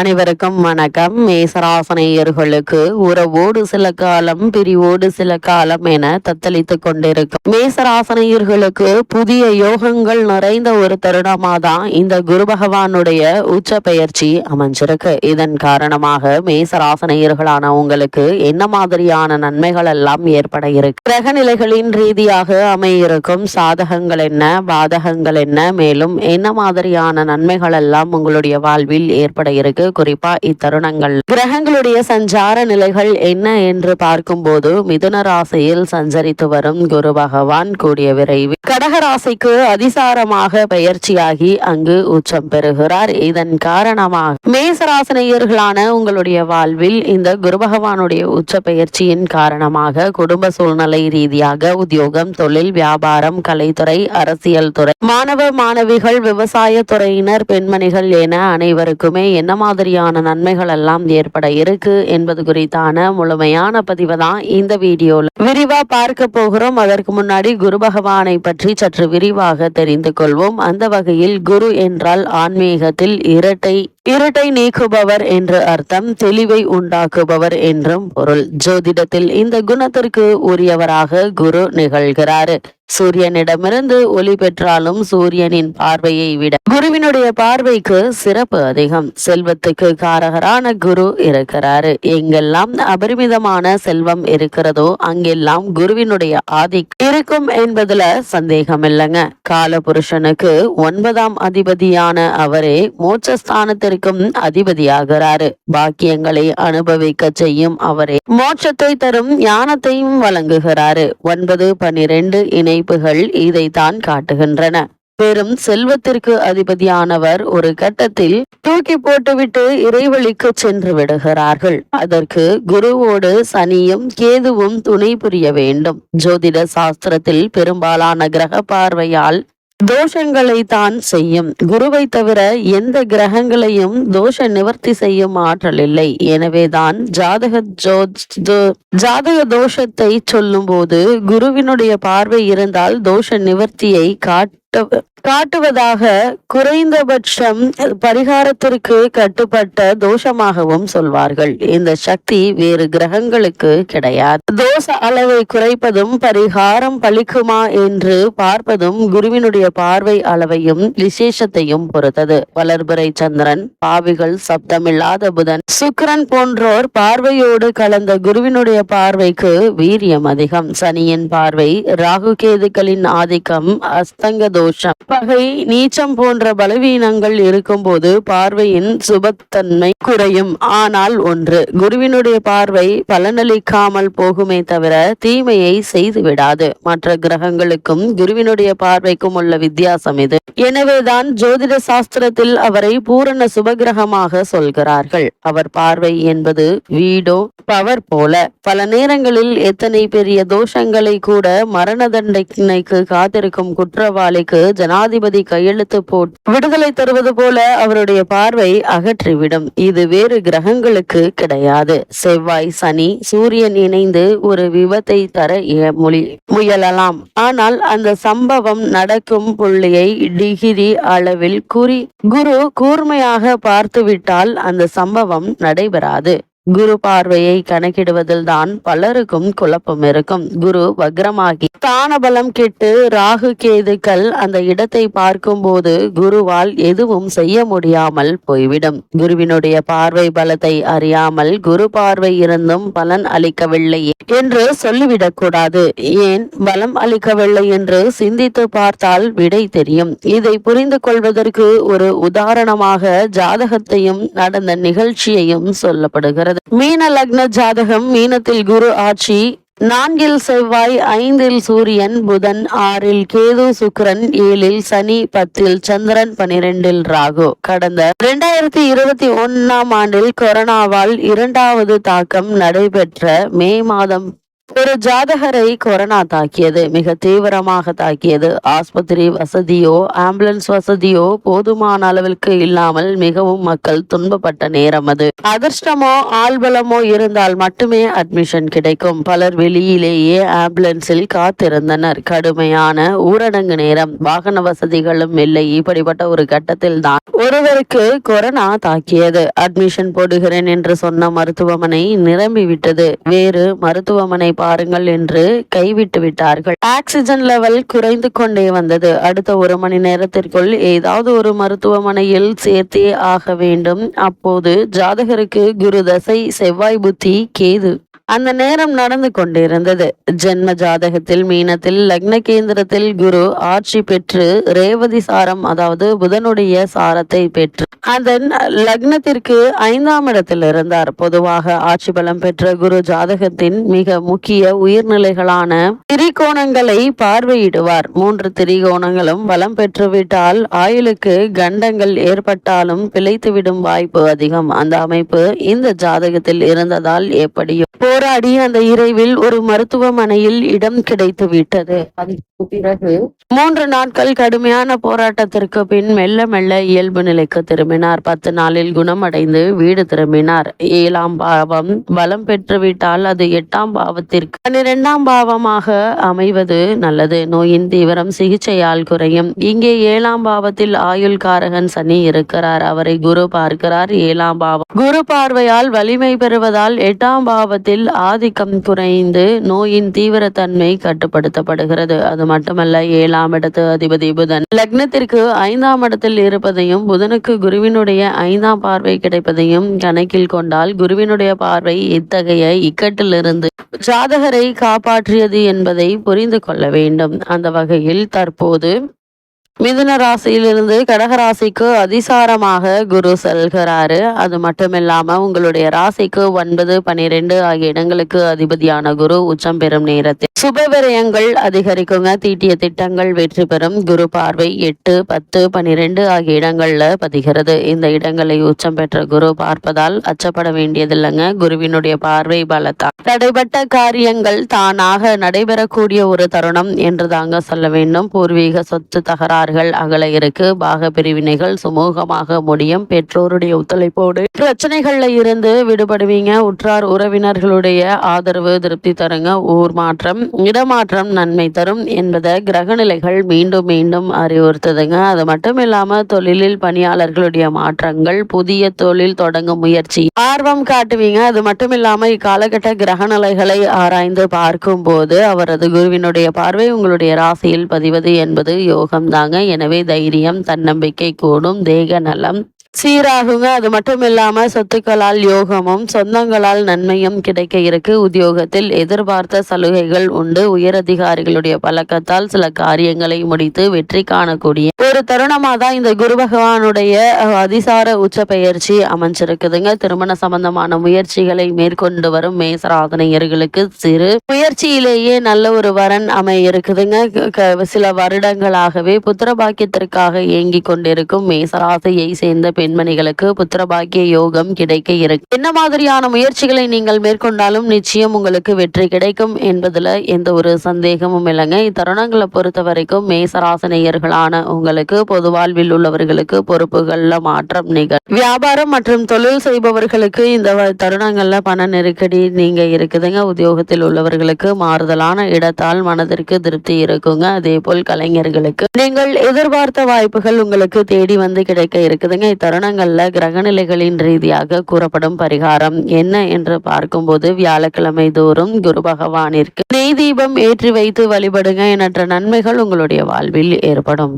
அனைவருக்கும் வணக்கம். மேசராசனையர்களுக்கு உறவோடு சில காலம் பிரிவோடு சில காலம் என தத்தளித்துக் கொண்டிருக்கும். மேசராசனையர்களுக்கு புதிய யோகங்கள் நிறைந்த ஒரு தருணமா தான் இந்த குரு பகவானுடைய உச்ச பெயர்ச்சி அமைஞ்சிருக்கு. இதன் காரணமாக மேசராசனையர்களான உங்களுக்கு என்ன மாதிரியான நன்மைகள் எல்லாம் ஏற்பட இருக்கு? கிரக நிலைகளின் ரீதியாக அமையிருக்கும் சாதகங்கள் என்ன பாதகங்கள் என்ன மேலும் என்ன மாதிரியான நன்மைகள் எல்லாம் உங்களுடைய வாழ்வில் ஏற்பட இருக்கு? குறிப்பா இத்தருணங்கள். கிரகங்களுடைய சஞ்சார நிலைகள் என்ன என்று பார்க்கும்போது மிதுன ராசியில் சஞ்சரித்து வரும் குரு பகவான் கூடிய விரைவில் கடக ராசிக்கு அதிசாரமாக பயிற்சியாகி அங்கு உச்சம் பெறுகிறார். இதன் காரணமாக மேசராசினியர்களான உங்களுடைய வாழ்வில் இந்த குரு பகவானுடைய உச்ச பயிற்சியின் காரணமாக குடும்ப சூழ்நிலை ரீதியாக உத்தியோகம் தொழில் வியாபாரம் கலைத்துறை அரசியல் துறை மாணவ மாணவிகள் விவசாய துறையினர் பெண்மணிகள் என அனைவருக்குமே என்ன மாதிரியான நன்மைகள் எல்லாம் ஏற்பட இருக்கு என்பது குறித்தான முழுமையான பதிவை தான் இந்த வீடியோல. விரிவா பார்க்க போகிறோம். அதற்கு முன்னாடி குரு பகவானை பற்றி சற்று விரிவாக தெரிந்து கொள்வோம். அந்த வகையில் குரு என்றால் ஆன்மீகத்தில் இரட்டை இருட்டை நீக்குபவர் என்று அர்த்தம் தெளிவை உண்டாக்குபவர் என்றும் பொருள். ஜோதிடத்தில் இந்த குணத்திற்கு உரியவராக குரு நிகழ்கிறார். சூரியனிடமிருந்து ஒளி பெற்றாலும் சூரியனின் பார்வையை விட குருவினுடைய பார்வைக்கு சிறப்பு அதிகம். செல்வத்துக்கு காரகரான குரு இருக்கிறாரு. எங்கெல்லாம் அபரிமிதமான செல்வம் இருக்கிறதோ அங்கெல்லாம் குருவினுடைய ஆதிக்கம் இருக்கும் என்பதுல சந்தேகம் இல்லைங்க கால புருஷனுக்கு ஒன்பதாம் அதிபதியான அவரே மோட்சஸ்தானத்திற்கும் அதிபதியாகிறாரு. பாக்கியங்களை அனுபவிக்க செய்யும் அவரே. மோட்சத்தை தரும் ஞானத்தையும் வழங்குகிறாரு. ஒன்பது பனிரெண்டு இணைப்புகள் இதைத்தான் காட்டுகின்றன. பெரும் செல்வத்திற்கு அதிபதியானவர் ஒரு கட்டத்தில் தூக்கி போட்டுவிட்டு இறைவழிக்கு சென்று விடுகிறார்கள். அதற்கு குருவோடு சனியும் கேதுவும் துணை புரிய வேண்டும். ஜோதிட சாஸ்திரத்தில் பெரும்பாலான கிரக பார்வையால் தோஷங்களை தான் செய்யும். குருவை தவிர எந்த கிரகங்களையும் தோஷ நிவர்த்தி செய்யும் ஆற்றல் இல்லை. எனவேதான் ஜாதக ஜோ ஜாதக தோஷத்தை சொல்லும் போது குருவினுடைய பார்வை இருந்தால் தோஷ நிவர்த்தியை காட்ட காட்டுவதாக குறைந்தபட்சம் பரிகாரத்திற்கு கட்டுப்பட்ட தோஷமாகவும் சொல்வார்கள். இந்த சக்தி வேறு கிரகங்களுக்கு கிடையாது. தோஷ அளவை குறைப்பதும் பரிகாரம் பலிக்குமா என்று பார்ப்பதும் குருவினுடைய பார்வை அளவையும் விசேஷத்தையும் பொறுத்தது. வளர்புரை சந்திரன் பாவிகள் சப்தமில்லாத புதன் சுக்கரன் போன்றோர் பார்வையோடு கலந்த குருவினுடைய பார்வைக்கு வீரியம் அதிகம். சனியின் பார்வை ராகு கேதுக்களின் ஆதிக்கம் அஸ்தங்க தோஷம் பகை நீச்சம் போன்ற பலவீனங்கள் இருக்கும்போது பார்வையின் சுபத்தன்மை குறையும். ஆனால் ஒன்று குருவினுடைய பார்வை பலனளிக்காமல் போகுமே தவிர தீமையை செய்து விடாது மற்ற கிரகங்களுக்கும் குருவினுடைய பார்வைக்கும் உள்ள வித்தியாசம் இது. எனவேதான் ஜோதிட சாஸ்திரத்தில் அவரை பூரண சுபகிரகமாக சொல்கிறார்கள். அவர் பார்வை என்பது வீடோ பவர் போல. பல நேரங்களில் எத்தனை பெரிய தோஷங்களை கூட மரண தண்டனைக்கு காத்திருக்கும் குற்றவாளிக்கு ஜனாதிபதி கையெழுத்து போட்டு விடுதலை தருவது போல அவருடைய பார்வை அகற்றிவிடும். இது வேறு கிரகங்களுக்கு கிடையாது. செவ்வாய் சனி சூரியன் இணைந்து ஒரு விபத்தை தர இய- மொழி முயலலாம். ஆனால் அந்த சம்பவம் நடக்கும் புள்ளியை டிகிரி அளவில் குறி குரு கூர்மையாக பார்த்துவிட்டால் அந்த சம்பவம் நடைபெறாது. குரு பார்வையை கணக்கிடுவதில் தான் பலருக்கும் குழப்பம் இருக்கும். குரு வக்ரமாகி தானபலம் பலம் கெட்டு ராகு கேதுக்கள் அந்த இடத்தை பார்க்கும்போது குருவால் எதுவும் செய்ய முடியாமல் போய்விடும். குருவினுடைய பார்வை பலத்தை அறியாமல் குரு பார்வை இருந்தும் பலன் அளிக்கவில்லையே என்று சொல்லிவிடக் கூடாது. ஏன்? பலம் அளிக்கவில்லை என்று சிந்தித்து பார்த்தால் விடை தெரியும். இதை புரிந்து கொள்வதற்கு ஒரு உதாரணமாக ஜாதகத்தையும் நடந்த நிகழ்ச்சியையும் சொல்லப்படுகிறது. மீன லக்ன ஜாதகம் மீனத்தில் குரு ஆட்சி. நான்கில் செவ்வாய் ஐந்தில் சூரியன் புதன் ஆறில் கேது சுக்கிரன் ஏழில் சனி பத்தில் சந்திரன் பனிரெண்டில் ராகு. கடந்த இரண்டாயிரத்தி இருபத்தி ஒன்னாம் ஆண்டில் கொரோனாவால் இரண்டாவது தாக்கம் நடைபெற்ற மே மாதம் ஒரு ஜாதகரை கொரோனா தாக்கியது மிக தீவிரமாக தாக்கியது. ஆஸ்பத்திரி வசதியோ ஆம்புலன்ஸ் வசதியோ போதுமான அளவிற்கு இல்லாமல் மிகவும் மக்கள் துன்பப்பட்ட நேரம் அது. அதிர்ஷ்டமோ ஆள்பலமோ இருந்தால் மட்டுமே அட்மிஷன் கிடைக்கும். பலர் வெளியிலேயே ஆம்புலன்ஸில் காத்திருந்தனர். கடுமையான ஊரடங்கு நேரம். வாகன வசதிகளும் இல்லை. இப்படிப்பட்ட ஒரு கட்டத்தில் தான் ஒருவருக்கு கொரோனா தாக்கியது. அட்மிஷன் போடுகிறேன் என்று சொன்ன மருத்துவமனை நிரம்பி விட்டது வேறு மருத்துவமனை பாருங்கள் என்று கைவிட்டு விட்டார்கள். ஆக்சிஜன் லெவல் குறைந்து கொண்டே வந்தது. அடுத்த ஒரு மணி நேரத்திற்குள் ஏதாவது ஒரு மருத்துவமனையில் சேர்த்தே ஆக வேண்டும். அப்போது ஜாதகருக்கு குரு தசை செவ்வாய் புத்தி கேது அந்த நேரம் நடந்து கொண்டிருந்தது. ஜென்ம ஜாதகத்தில் மீனத்தில் லக்ன கேந்திரத்தில் குரு ஆட்சி பெற்று ரேவதி சாரம் அதாவது புதனுடைய சாரத்தை பெற்று அதன் லக்னத்திற்கு ஐந்தாம் இடத்தில் இருந்தார். பொதுவாக ஆட்சி பலம் பெற்ற குரு ஜாதகத்தின் மிக முக்கிய உயிர்நிலைகளான திரிகோணங்களை பார்வையிடுவார். மூன்று திரிகோணங்களும் பலம் பெற்றுவிட்டால் ஆயுளுக்கு கண்டங்கள் ஏற்பட்டாலும் பிழைத்துவிடும் வாய்ப்பு அதிகம். அந்த அமைப்பு இந்த ஜாதகத்தில் இருந்ததால் எப்படியோ போராடி அந்த இறைவில் ஒரு மருத்துவமனையில் இடம் கிடைத்து விட்டது பிறகு மூன்று நாட்கள் கடுமையான போராட்டத்திற்கு பின் மெல்ல மெல்ல இயல்பு நிலைக்கு திரும்பினார். பத்து நாளில் குணமடைந்து வீடு திரும்பினார். ஏழாம் பாவம் பலம் பெற்றுவிட்டால் அது எட்டாம் பாவத்திற்கு பன்னிரெண்டாம் பாவமாக அமைவது நல்லது. நோயின் தீவிரம் சிகிச்சையால் குறையும். இங்கே ஏழாம் பாவத்தில் ஆயுள் காரகன் சனி இருக்கிறார். அவரை குரு பார்க்கிறார். ஏழாம் பாவம் குரு பார்வையால் வலிமை பெறுவதால் எட்டாம் பாவத்தில் ஆதிக்கம் குறைந்து நோயின் தீவிரத்தன்மை கட்டுப்படுத்தப்படுகிறது. அது மட்டுமல்ல ஏழாம் இடத்து அதிபதி புதன். லக்னத்திற்கு ஐந்தாம் இடத்தில் இருப்பதையும் புதனுக்கு குருவினுடைய ஐந்தாம் பார்வை கிடைப்பதையும் கணக்கில் கொண்டால் குருவினுடைய பார்வை இத்தகைய இக்கட்டிலிருந்து ஜாதகரை காப்பாற்றியது என்பதை புரிந்து கொள்ள வேண்டும். அந்த வகையில் தற்போது மிதுன ராசியிலிருந்து கடகராசிக்கு அதிசாரமாக குரு செல்கிறாரு. அது மட்டும் இல்லாம உங்களுடைய ராசிக்கு ஒன்பது பனிரெண்டு ஆகிய இடங்களுக்கு அதிபதியான குரு உச்சம் பெறும் நேரத்தில். சுபவிரயங்கள் அதிகரிக்குங்க. தீட்டிய திட்டங்கள் வெற்றி பெறும். குரு பார்வை எட்டு பத்து பனிரெண்டு ஆகிய இடங்கள்ல பதிகிறது. இந்த இடங்களை உச்சம் பெற்ற குரு பார்ப்பதால் அச்சப்பட வேண்டியதில்லைங்க. குருவினுடைய பார்வை பலத்தால் தடைபட்ட காரியங்கள் தானாக நடைபெறக்கூடிய ஒரு தருணம் என்று தாங்க சொல்ல வேண்டும். பூர்வீக சொத்து தகராறு தகராறுகள் அகல இருக்கு. பாக பிரிவினைகள் சுமூகமாக முடியும். பெற்றோருடைய ஒத்துழைப்போடு பிரச்சனைகள்ல இருந்து விடுபடுவீங்க. உற்றார் உறவினர்களுடைய ஆதரவு திருப்தி தருங்க. ஊர் மாற்றம் இடமாற்றம் நன்மை தரும் என்பதை கிரகநிலைகள் மீண்டும் மீண்டும் அறிவுறுத்துதுங்க. அது மட்டும் இல்லாம தொழிலில் பணியாளர்களுடைய மாற்றங்கள் புதிய தொழில் தொடங்கும் முயற்சி. ஆர்வம் காட்டுவீங்க. அது மட்டும் இல்லாம இக்காலகட்ட கிரகநிலைகளை ஆராய்ந்து பார்க்கும் போது அவரது குருவினுடைய பார்வை உங்களுடைய ராசியில் பதிவது என்பது யோகம் தாங்க எனவே தைரியம் தன்னம்பிக்கை கூடும். தேக நலம் சீராகுங்க. அது மட்டும் இல்லாம சொத்துக்களால் யோகமும் சொந்தங்களால் நன்மையும் கிடைக்க இருக்கு. உத்தியோகத்தில் எதிர்பார்த்த சலுகைகள் உண்டு. உயரதிகாரிகளுடைய பழக்கத்தால் சில காரியங்களை முடித்து வெற்றி காணக்கூடிய ஒரு தருணமா தான் இந்த குரு பகவானுடைய அதிசார உச்ச பெயர்ச்சி அமைஞ்சிருக்குதுங்க. திருமண சம்பந்தமான முயற்சிகளை மேற்கொண்டு வரும் மேசராதனையர்களுக்கு சிறு முயற்சியிலேயே நல்ல ஒரு வரன் அமை இருக்குதுங்க க- சில வருடங்களாகவே புத்திர பாக்கியத்திற்காக ஏங்கி கொண்டிருக்கும் மேசராசையை சேர்ந்த பெண்மணிகளுக்கு புத்திரபாக்கிய யோகம் கிடைக்க இருக்கு. என்ன மாதிரியான முயற்சிகளை நீங்கள் மேற்கொண்டாலும் நிச்சயம் உங்களுக்கு வெற்றி கிடைக்கும் என்பதுல எந்த ஒரு சந்தேகமும் இல்லைங்க. இத்தருணங்களை பொறுத்த வரைக்கும் மேசராசனையர்களான உங்களுக்கு பொது வாழ்வில் உள்ளவர்களுக்கு பொறுப்புகள்ல மாற்றம் நிகழ். வியாபாரம் மற்றும் தொழில் செய்பவர்களுக்கு இந்த வ- தருணங்கள்ல பண நெருக்கடி நீங்க இருக்குதுங்க. உத்தியோகத்தில் உள்ளவர்களுக்கு மாறுதலான இடத்தால் மனதிற்கு திருப்தி இருக்குங்க. அதே போல் கலைஞர்களுக்கு. நீங்கள் எதிர்பார்த்த வாய்ப்புகள் உங்களுக்கு தேடி வந்து கிடைக்க இருக்குதுங்க. தருணங்களில் கிரகநிலைகளின் ரீதியாக கூறப்படும் பரிகாரம் என்ன என்று பார்க்கும்போது வியாழக்கிழமை தோறும் குரு பகவானிற்கு நெய் தீபம் ஏற்றி வைத்து வழிபடுங்க எண்ணற்ற நன்மைகள் உங்களுடைய வாழ்வில் ஏற்படும்.